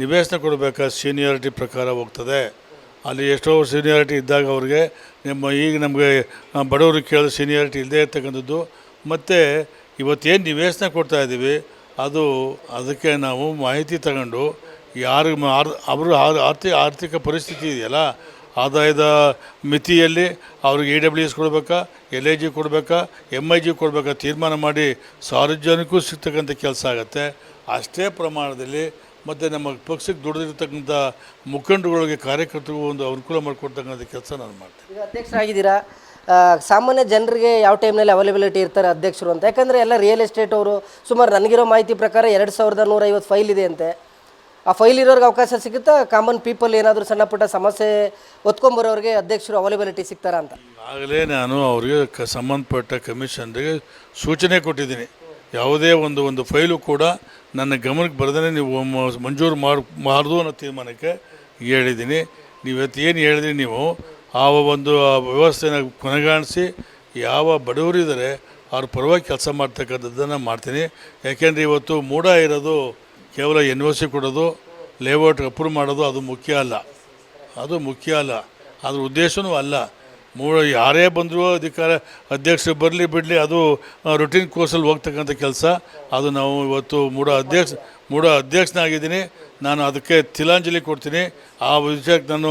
ನಿವೇಶನ ಕೊಡಬೇಕಾದ ಸೀನಿಯಾರಿಟಿ ಪ್ರಕಾರ ಹೋಗ್ತದೆ. ಅಲ್ಲಿ ಎಷ್ಟೋ ಸೀನಿಯಾರಿಟಿ ಇದ್ದಾಗ ಅವ್ರಿಗೆ ನಿಮ್ಮ ಈಗ ನಮಗೆ ಬಡವರು ಕೇಳಿದ ಸೀನಿಯಾರಿಟಿ ಇಲ್ಲದೇ ಇರ್ತಕ್ಕಂಥದ್ದು. ಮತ್ತು ಇವತ್ತೇನು ನಿವೇಶನ ಕೊಡ್ತಾ ಇದ್ದೀವಿ ಅದು ಅದಕ್ಕೆ ನಾವು ಮಾಹಿತಿ ತಗೊಂಡು ಯಾರು ಅವರು ಆರ್ಥಿಕ ಆರ್ಥಿಕ ಪರಿಸ್ಥಿತಿ ಇದೆಯಲ್ಲ, ಆದಾಯದ ಮಿತಿಯಲ್ಲಿ ಅವ್ರಿಗೆ ಇ ಡಬ್ಲ್ಯೂ ಎಸ್ ಕೊಡಬೇಕಾ ಎಲ್ ಐ ಜಿ ಕೊಡಬೇಕಾ ಎಂ ಐ ಜಿ ಕೊಡಬೇಕಾ ತೀರ್ಮಾನ ಮಾಡಿ ಸಾರ್ವಜನಿಕೂ ಸಿಗ್ತಕ್ಕಂಥ ಕೆಲಸ ಆಗುತ್ತೆ. ಅಷ್ಟೇ ಪ್ರಮಾಣದಲ್ಲಿ ಮತ್ತು ನಮ್ಮ ಪಕ್ಷಕ್ಕೆ ದುಡಿದಿರ್ತಕ್ಕಂಥ ಮುಖಂಡರುಗಳಿಗೆ, ಕಾರ್ಯಕರ್ತರಿಗೂ ಒಂದು ಅನುಕೂಲ ಮಾಡಿಕೊಡ್ತಕ್ಕಂಥ ಕೆಲಸ ನಾನು ಮಾಡ್ತೀನಿ. ಈಗ ಅಧ್ಯಕ್ಷರಾಗಿದ್ದೀರಾ ಸಾಮಾನ್ಯ ಜನರಿಗೆ ಯಾವ ಟೈಮ್ನಲ್ಲಿ ಅವೈಲೇಬಿಲಿಟಿ ಇರ್ತಾರೆ ಅಧ್ಯಕ್ಷರು ಅಂತ. ಯಾಕಂದರೆ ಎಲ್ಲ ರಿಯಲ್ ಎಸ್ಟೇಟ್ ಅವರು ಸುಮಾರು ನನಗಿರೋ ಮಾಹಿತಿ ಪ್ರಕಾರ ಎರಡು ಸಾವಿರದ ನೂರೈವತ್ತು ಫೈಲ್ ಇದೆ ಅಂತೆ. ಆ ಫೈಲ್ ಇರೋರಿಗೆ ಅವಕಾಶ ಸಿಗುತ್ತಾ? ಕಾಮನ್ ಪೀಪಲ್ ಏನಾದರೂ ಸಣ್ಣ ಪುಟ್ಟ ಸಮಸ್ಯೆ ಒತ್ಕೊಂಬರೋರಿಗೆ ಅಧ್ಯಕ್ಷರು ಅವೈಲೇಬಿಲಿಟಿ ಸಿಗ್ತಾರಾ ಅಂತ? ಆಗಲೇ ನಾನು ಅವರಿಗೆ ಕ ಸಂಬಂಧಪಟ್ಟ ಕಮಿಷನ್ಗೆ ಸೂಚನೆ ಕೊಟ್ಟಿದ್ದೀನಿ. ಯಾವುದೇ ಒಂದು ಒಂದು ಫೈಲು ಕೂಡ ನನ್ನ ಗಮನಕ್ಕೆ ಬರದೇ ನೀವು ಮಂಜೂರು ಮಾಡಿ, ಮಾಡ್ದು ಅನ್ನೋ ತೀರ್ಮಾನಕ್ಕೆ ಹೇಳಿದ್ದೀನಿ. ನೀವತ್ತು ಏನು ಹೇಳಿದ್ರಿ ನೀವು? ಆ ಒಂದು ವ್ಯವಸ್ಥೆನ ಕೊನೆಗಾಣಿಸಿ ಯಾವ ಬಡವರಿದ್ದಾರೆ ಅವ್ರ ಪರವಾಗಿ ಕೆಲಸ ಮಾಡ್ತಕ್ಕಂಥದ್ದನ್ನು ಮಾಡ್ತೀನಿ. ಯಾಕೆಂದರೆ ಇವತ್ತು ಮೂಡ ಇರೋದು ಕೇವಲ ಎನ್ ಒ ಸಿ ಕೊಡೋದು ಲೇಔಟ್ ಅಪ್ರೂವ್ ಮಾಡೋದು ಅದು ಮುಖ್ಯ ಅಲ್ಲ. ಅದು ಮುಖ್ಯ ಅಲ್ಲ. ಅದ್ರ ಉದ್ದೇಶವೂ ಅಲ್ಲ. ಮೂರು ಯಾರೇ ಬಂದರೂ ಅಧಿಕಾರ, ಅಧ್ಯಕ್ಷರು ಬರಲಿ ಬಿಡಲಿ ಅದು ರೊಟೀನ್ ಕೋರ್ಸಲ್ಲಿ ಹೋಗ್ತಕ್ಕಂಥ ಕೆಲಸ. ಅದು ನಾವು ಇವತ್ತು ಮೂಡ ಅಧ್ಯಕ್ಷ ಮೂಡ ಅಧ್ಯಕ್ಷನಾಗಿದ್ದೀನಿ. ನಾನು ಅದಕ್ಕೆ ತಿಲಾಂಜಲಿ ಕೊಡ್ತೀನಿ. ಆ ವಿಷಯಕ್ಕೆ ನಾನು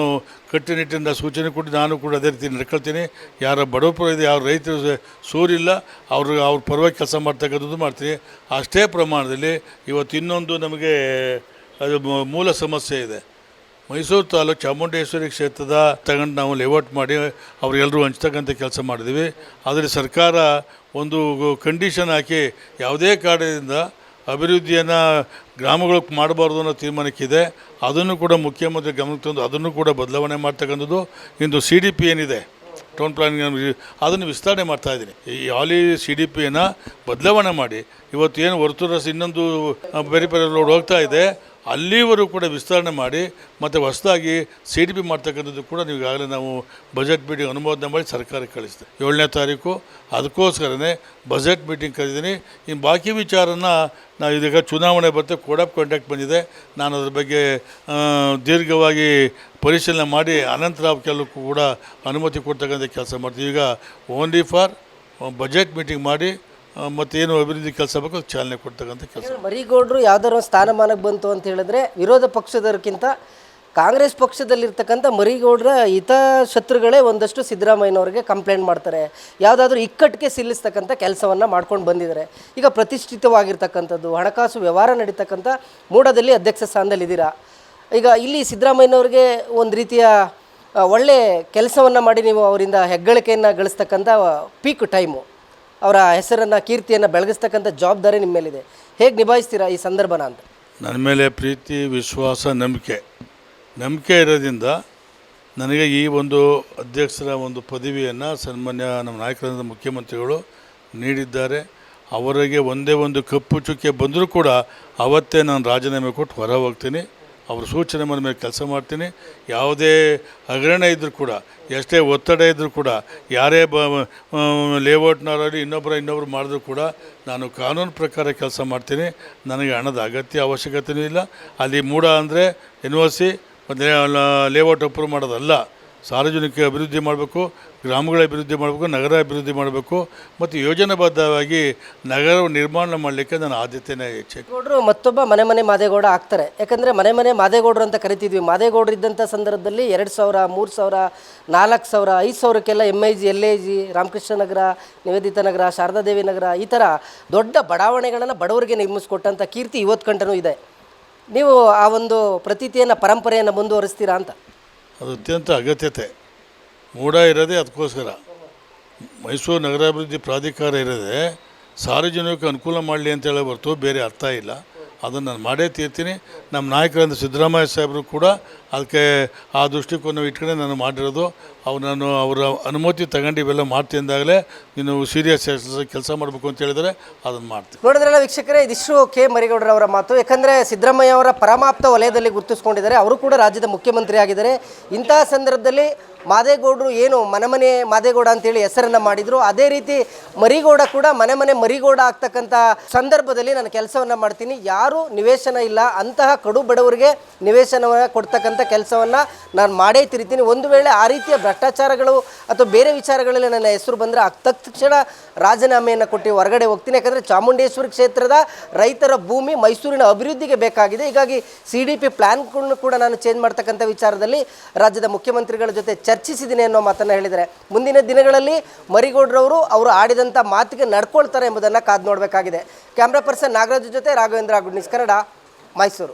ಕಟ್ಟುನಿಟ್ಟಿನ ಸೂಚನೆ ಕೊಟ್ಟು ನಾನು ಕೂಡ ಅದೇ ರೀತಿ ನಡ್ಕೊಳ್ತೀನಿ. ಯಾರ ಬಡವಪುರ ಇದೆ ಯಾವ ರೈತರು ಸೂರಿಲ್ಲ. ಅವರು ಅವ್ರ ಪರವಾಗಿ ಕೆಲಸ ಮಾಡ್ತಕ್ಕಂಥದ್ದು ಮಾಡ್ತೀನಿ. ಅಷ್ಟೇ ಪ್ರಮಾಣದಲ್ಲಿ ಇವತ್ತು ಇನ್ನೊಂದು ನಮಗೆ ಅದು ಮೂಲ ಸಮಸ್ಯೆ ಇದೆ. ಮೈಸೂರು ತಾಲೂಕು ಚಾಮುಂಡೇಶ್ವರಿ ಕ್ಷೇತ್ರದ ತಗೊಂಡು ನಾವು ಲೇಔಟ್ ಮಾಡಿ ಅವರೆಲ್ಲರೂ ಹಂಚ್ತಕ್ಕಂಥ ಕೆಲಸ ಮಾಡಿದ್ವಿ ಆದರೆ ಸರ್ಕಾರ ಒಂದು ಕಂಡೀಷನ್ ಹಾಕಿ ಯಾವುದೇ ಕಾರಣದಿಂದ ಅಭಿವೃದ್ಧಿಯನ್ನು ಗ್ರಾಮಗಳಿಗೆ ಮಾಡಬಾರ್ದು ಅನ್ನೋ ತೀರ್ಮಾನಕ್ಕಿದೆ. ಅದನ್ನು ಕೂಡ ಮುಖ್ಯಮಂತ್ರಿ ಗಮನಕ್ಕೆ ತಂದು ಅದನ್ನು ಕೂಡ ಬದಲಾವಣೆ ಮಾಡ್ತಕ್ಕಂಥದ್ದು ಇಂದು ಸಿ ಡಿ ಪಿ ಏನಿದೆ? ಟೌನ್ ಪ್ಲಾನಿಂಗ್ ಅದನ್ನು ವಿಸ್ತರಣೆ ಮಾಡ್ತಾ ಇದ್ದೀನಿ. ಈ ಹಾಲಿ ಸಿ ಡಿ ಪಿಯನ್ನು ಬದಲಾವಣೆ ಮಾಡಿ. ಇವತ್ತು ಏನು ಹೊರತು ಇನ್ನೊಂದು ಬೇರೆ ಬೇರೆ ರೋಡ್ ಹೋಗ್ತಾ ಇದೆ. ಅಲ್ಲಿವರೆಗೂ ಕೂಡ ವಿಸ್ತರಣೆ ಮಾಡಿ ಮತ್ತು ಹೊಸದಾಗಿ ಸಿ ಡಿ ಪಿ ಮಾಡ್ತಕ್ಕಂಥದ್ದು ಕೂಡ ನೀವು ಈಗಾಗಲೇ ನಾವು ಬಜೆಟ್ ಮೀಟಿಂಗ್ ಅನುಮೋದನೆ ಮಾಡಿ ಸರ್ಕಾರಕ್ಕೆ ಕಳಿಸಿದೆ. ಏಳನೇ ತಾರೀಕು, ಅದಕ್ಕೋಸ್ಕರನೇ ಬಜೆಟ್ ಮೀಟಿಂಗ್ ಕರೆದಿದ್ದೀನಿ. ಇನ್ನು ಬಾಕಿ ವಿಚಾರನ ನಾವು ಇದೀಗ ಚುನಾವಣೆ ಬರ್ತೇವೆ ಕೋಡ್ ಆಫ್ ಕಾಂಟ್ಯಾಕ್ಟ್ ಬಂದಿದೆ. ನಾನು ಅದ್ರ ಬಗ್ಗೆ ದೀರ್ಘವಾಗಿ ಪರಿಶೀಲನೆ ಮಾಡಿ ಅನಂತರ ಕೆಲವಕ್ಕೂ ಕೂಡ ಅನುಮತಿ ಕೊಡ್ತಕ್ಕಂಥ ಕೆಲಸ ಮಾಡ್ತೀವಿ. ಈಗ ಓನ್ಲಿ ಫಾರ್ ಬಜೆಟ್ ಮೀಟಿಂಗ್ ಮಾಡಿ ಮತ್ತೇನು ಅಭಿವೃದ್ಧಿ ಕೆಲಸ ಬೇಕು ಅದಕ್ಕೆ ಚಾಲನೆ ಕೊಡ್ತಕ್ಕಂಥ ಕೆಲಸ. ಮರಿಗೌಡರು ಯಾವ್ದಾದ್ರು ಸ್ಥಾನಮಾನಕ್ಕೆ ಬಂತು ಅಂತ ಹೇಳಿದ್ರೆ ವಿರೋಧ ಪಕ್ಷದವರಿಗಿಂತ ಕಾಂಗ್ರೆಸ್ ಪಕ್ಷದಲ್ಲಿರ್ತಕ್ಕಂಥ ಮರಿಗೌಡರ ಹಿತ ಶತ್ರುಗಳೇ ಒಂದಷ್ಟು ಸಿದ್ದರಾಮಯ್ಯನವ್ರಿಗೆ ಕಂಪ್ಲೇಂಟ್ ಮಾಡ್ತಾರೆ. ಯಾವುದಾದ್ರೂ ಇಕ್ಕಟ್ಟಿಗೆ ಸಿಲ್ಲಿಸ್ತಕ್ಕಂಥ ಕೆಲಸವನ್ನು ಮಾಡ್ಕೊಂಡು ಬಂದಿದ್ದಾರೆ. ಈಗ ಪ್ರತಿಷ್ಠಿತವಾಗಿರ್ತಕ್ಕಂಥದ್ದು, ಹಣಕಾಸು ವ್ಯವಹಾರ ನಡೀತಕ್ಕಂಥ ಮೂಡದಲ್ಲಿ ಅಧ್ಯಕ್ಷ ಸ್ಥಾನದಲ್ಲಿದ್ದೀರಾ ಈಗ ಇಲ್ಲಿ ಸಿದ್ದರಾಮಯ್ಯನವ್ರಿಗೆ ಒಂದು ರೀತಿಯ ಒಳ್ಳೆ ಕೆಲಸವನ್ನು ಮಾಡಿ ನೀವು ಅವರಿಂದ ಹೆಗ್ಗಳಿಕೆಯನ್ನು ಗಳಿಸ್ತಕ್ಕಂಥ ಪೀಕ್ ಟೈಮು ಅವರ ಹೆಸರನ್ನು, ಕೀರ್ತಿಯನ್ನು ಬೆಳಗಿಸ್ತಕ್ಕಂಥ ಜವಾಬ್ದಾರಿ ನಿಮ್ಮ ಮೇಲಿದೆ. ಹೇಗೆ ನಿಭಾಯಿಸ್ತೀರಾ ಈ ಸಂದರ್ಭನ ಅಂತ? ನನ್ನ ಮೇಲೆ ಪ್ರೀತಿ, ವಿಶ್ವಾಸ, ನಂಬಿಕೆ. ನಂಬಿಕೆ ಇರೋದ್ರಿಂದ ನನಗೆ ಈ ಒಂದು ಅಧ್ಯಕ್ಷರ ಒಂದು ಪದವಿಯನ್ನು ಸನ್ಮಾನ್ಯ ನಮ್ಮ ನಾಯಕರಾದ ಮುಖ್ಯಮಂತ್ರಿಗಳು ನೀಡಿದ್ದಾರೆ. ಅವರಿಗೆ ಒಂದೇ ಒಂದು ಕಪ್ಪು ಚುಕ್ಕೆ ಬಂದರೂ ಕೂಡ ಅವತ್ತೇ ನಾನು ರಾಜೀನಾಮೆ ಕೊಟ್ಟು ಹೊರ ಹೋಗ್ತೀನಿ ಅವ್ರ ಸೂಚನೆ ಮನ ಮೇಲೆ ಕೆಲಸ ಮಾಡ್ತೀನಿ. ಯಾವುದೇ ಹಗರಣ ಇದ್ದರೂ ಕೂಡ, ಎಷ್ಟೇ ಒತ್ತಡ ಇದ್ದರೂ ಕೂಡ, ಯಾರೇ ಬ ಲೇಔಟ್ನವರಾಗಲಿ ಇನ್ನೊಬ್ಬರ ಇನ್ನೊಬ್ಬರು ಮಾಡಿದ್ರು ಕೂಡ ನಾನು ಕಾನೂನು ಪ್ರಕಾರ ಕೆಲಸ ಮಾಡ್ತೀನಿ. ನನಗೆ ಹಣದ ಅಗತ್ಯ ಅವಶ್ಯಕತೆಯೂ ಇಲ್ಲ. ಅಲ್ಲಿ ಮೂಡ ಅಂದರೆ N O C, layout approve ಮಾಡೋದಲ್ಲ. ಸಾರ್ವಜನಿಕ ಅಭಿವೃದ್ಧಿ ಮಾಡಬೇಕು, ಗ್ರಾಮಗಳ ಅಭಿವೃದ್ಧಿ ಮಾಡಬೇಕು, ನಗರ ಅಭಿವೃದ್ಧಿ ಮಾಡಬೇಕು, ಮತ್ತು ಯೋಜನಾಬದ್ಧವಾಗಿ ನಗರ ನಿರ್ಮಾಣ ಮಾಡಲಿಕ್ಕೆ ನಾನು ಆದ್ಯತೆನೇ ಹೆಚ್ಚು ಗೌಡರು, ಮತ್ತೊಬ್ಬ ಮನೆ ಮನೆ ಮಾದೇಗೌಡ ಆಗ್ತಾರೆ. ಯಾಕಂದರೆ ಮನೆ ಮನೆ ಮಾದೇಗೌಡರು ಅಂತ ಕರಿತಿದ್ವಿ. ಮಾದೇಗೌಡರು ಇದ್ದಂಥ ಸಂದರ್ಭದಲ್ಲಿ ಎರಡು ಸಾವಿರ, ಮೂರು ಸಾವಿರ, ನಾಲ್ಕು ಸಾವಿರ, ಐದು ಸಾವಿರಕ್ಕೆಲ್ಲ M I G L I G Ramakrishna Nagar, Nivedita Nagar Sharadadevi Nagar, ಈ ಥರ ದೊಡ್ಡ ಬಡಾವಣೆಗಳನ್ನು ಬಡವರಿಗೆ ನಿರ್ಮಿಸಿಕೊಟ್ಟಂಥ ಕೀರ್ತಿ ಇವತ್ತು ಕಂಡನೂ ಇದೆ. ನೀವು ಆ ಒಂದು ಪ್ರತೀತಿಯನ್ನು, ಪರಂಪರೆಯನ್ನು ಮುಂದುವರಿಸ್ತೀರಾ ಅಂತ? ಅದು ಅತ್ಯಂತ ಅಗತ್ಯತೆ. ಮೂಡ ಇರೋದೇ ಅದಕ್ಕೋಸ್ಕರ. ಮೈಸೂರು ನಗರಾಭಿವೃದ್ಧಿ ಪ್ರಾಧಿಕಾರ ಇರೋದೇ ಸಾರ್ವಜನಿಕ ಅನುಕೂಲ ಮಾಡಲಿ ಅಂತ ಹೇಳಿ ಹೊರತು ಬೇರೆ ಅರ್ಥ ಇಲ್ಲ. ಅದನ್ನು ನಾನು ಮಾಡೇ ತೀರ್ತೀನಿ. ನಮ್ಮ ನಾಯಕರಂದ ಸಿದ್ದರಾಮಯ್ಯ ಸಾಹೇಬರು ಕೂಡ ಅದಕ್ಕೆ ಆ ದೃಷ್ಟಿಕೋನ ಇಟ್ಕೊಂಡೆ ನಾನು ಮಾಡಿರೋದು. ಅವ್ರು ನಾನು ಅವರ ಅನುಮತಿ ತಗೊಂಡು ಇವೆಲ್ಲ ಮಾಡ್ತೀನಿ ಅಂದಾಗಲೇ ನೀನು ಸೀರಿಯಸ್ ಕೆಲಸ ಮಾಡಬೇಕು ಅಂತ ಹೇಳಿದರೆ ಅದನ್ನು ಮಾಡ್ತೀನಿ ನೋಡಿದ್ರಲ್ಲ ವೀಕ್ಷಕರೇ ಇದಿಷ್ಟು ಕೆ. ಮರಿಗೌಡರವರ ಮಾತು. ಯಾಕಂದರೆ ಸಿದ್ದರಾಮಯ್ಯ ಅವರ ಪರಮಾಪ್ತ ವಲಯದಲ್ಲಿ ಗುರುತಿಸ್ಕೊಂಡಿದ್ದಾರೆ. ಅವರು ಕೂಡ ರಾಜ್ಯದ ಮುಖ್ಯಮಂತ್ರಿ ಆಗಿದ್ದಾರೆ. ಇಂತಹ ಸಂದರ್ಭದಲ್ಲಿ ಮಾದೇಗೌಡರು ಏನು ಮನೆ ಮನೆ ಮಾದೇಗೌಡ ಅಂತೇಳಿ ಹೆಸರನ್ನು ಮಾಡಿದರು. ಅದೇ ರೀತಿ ಮರಿಗೌಡ ಕೂಡ ಮನೆ ಮನೆ ಮರಿಗೌಡ ಆಗ್ತಕ್ಕಂಥ ಸಂದರ್ಭದಲ್ಲಿ ನಾನು ಕೆಲಸವನ್ನು ಮಾಡ್ತೀನಿ. ಯಾರು ನಿವೇಶನ ಇಲ್ಲ. ಅಂತಹ ಕಡು ಬಡವರಿಗೆ ನಿವೇಶನವನ್ನು ಕೊಡ್ತಕ್ಕಂಥ ಕೆಲಸವನ್ನು ನಾನು ಮಾಡೇ ತಿರಿತೀನಿ. ಒಂದು ವೇಳೆ ಆ ರೀತಿಯ ಭ್ರಷ್ಟಾಚಾರಗಳು ಅಥವಾ ಬೇರೆ ವಿಚಾರಗಳಲ್ಲಿ ನನ್ನ ಹೆಸರು ಬಂದರೆ ತಕ್ಷಣ ರಾಜೀನಾಮೆಯನ್ನು ಕೊಟ್ಟು ಹೊರಗಡೆ ಹೋಗ್ತೀನಿ. ಯಾಕಂದರೆ ಚಾಮುಂಡೇಶ್ವರಿ ಕ್ಷೇತ್ರದ ರೈತರ ಭೂಮಿ ಮೈಸೂರಿನ ಅಭಿವೃದ್ಧಿಗೆ ಬೇಕಾಗಿದೆ. ಹೀಗಾಗಿ ಸಿ ಡಿ ಪಿ ಪ್ಲ್ಯಾನ್ಗಳನ್ನು ಕೂಡ ನಾನು ಚೇಂಜ್ ಮಾಡ್ತಕ್ಕಂಥ ವಿಚಾರದಲ್ಲಿ ರಾಜ್ಯದ ಮುಖ್ಯಮಂತ್ರಿಗಳ ಜೊತೆ ಚರ್ಚಿಸಿದ್ದೀನಿ ಅನ್ನೋ ಮಾತನ್ನು ಹೇಳಿದರೆ ಮುಂದಿನ ದಿನಗಳಲ್ಲಿ ಮರಿಗೌಡ್ರವರು ಅವರು ಆಡಿದಂಥ ಮಾತಿಗೆ ನಡ್ಕೊಳ್ತಾರೆ ಎಂಬುದನ್ನು ಕಾದು ನೋಡಬೇಕಾಗಿದೆ. ಕ್ಯಾಮ್ರಾ ಪರ್ಸನ್ ನಾಗರಾಜ್ ಜೊತೆ ರಾಘವೇಂದ್ರ ಗುಡ್ನಿಸ್ ಕನ್ನಡ, ಮೈಸೂರು.